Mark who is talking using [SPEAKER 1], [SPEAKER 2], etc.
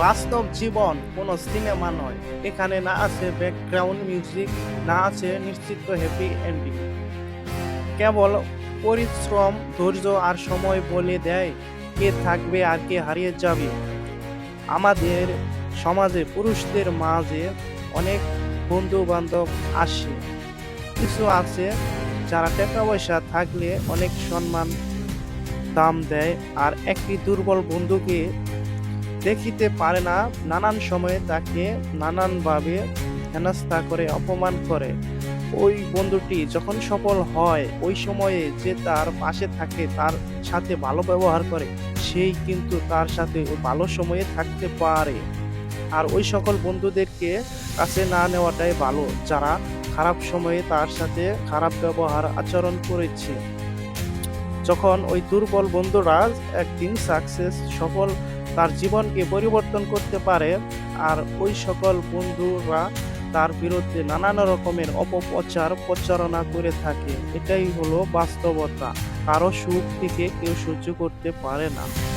[SPEAKER 1] বাস্তব জীবন কোনো সিনেমা নয়। এখানে না আছে ব্যাকগ্রাউন্ড মিউজিক না আছে নিশ্চিত হ্যাপি এন্ডিং কেবল পরিশ্রম, ধৈর্য আর সময় বলে দেয় কে থাকবে আর কে হারিয়ে যাবে। আমাদের সমাজে পুরুষদের মাঝে অনেক বন্ধু বান্ধব আসে। কিছু আছে যারা টাকা পয়সা থাকলে অনেক সম্মান, দাম দেয় আর একটি দুর্বল বন্ধুকে দেখিতে পারে না, নানান সময়ে তাকে নানানভাবে হেনস্থা করে, অপমান করে। ওই বন্ধুটি যখন সফল হয়, ওই সময়ে যে তার পাশে থাকে, তার সাথে ভালো ব্যবহার করে, সেই কিন্তু তার সাথে ভালো সময়ে থাকতে পারে। আর ওই সকল বন্ধুদেরকে কাছে না নেওয়াটাই ভালো, যারা খারাপ সময়ে তার সাথে খারাপ ব্যবহার আচরণ করেছে। যখন ওই দুর্বল বন্ধুরা একদিন সাকসেস সফল তার জীবনকে পরিবর্তন করতে পারে আর ওই সকল বন্ধুরা তার বিরুদ্ধে নানান রকমের অপপ্রচার, প্রচারণা করে থাকে। এটাই হলো বাস্তবতা। কারও সুখ থেকে কেউ সহ্য করতে পারে না।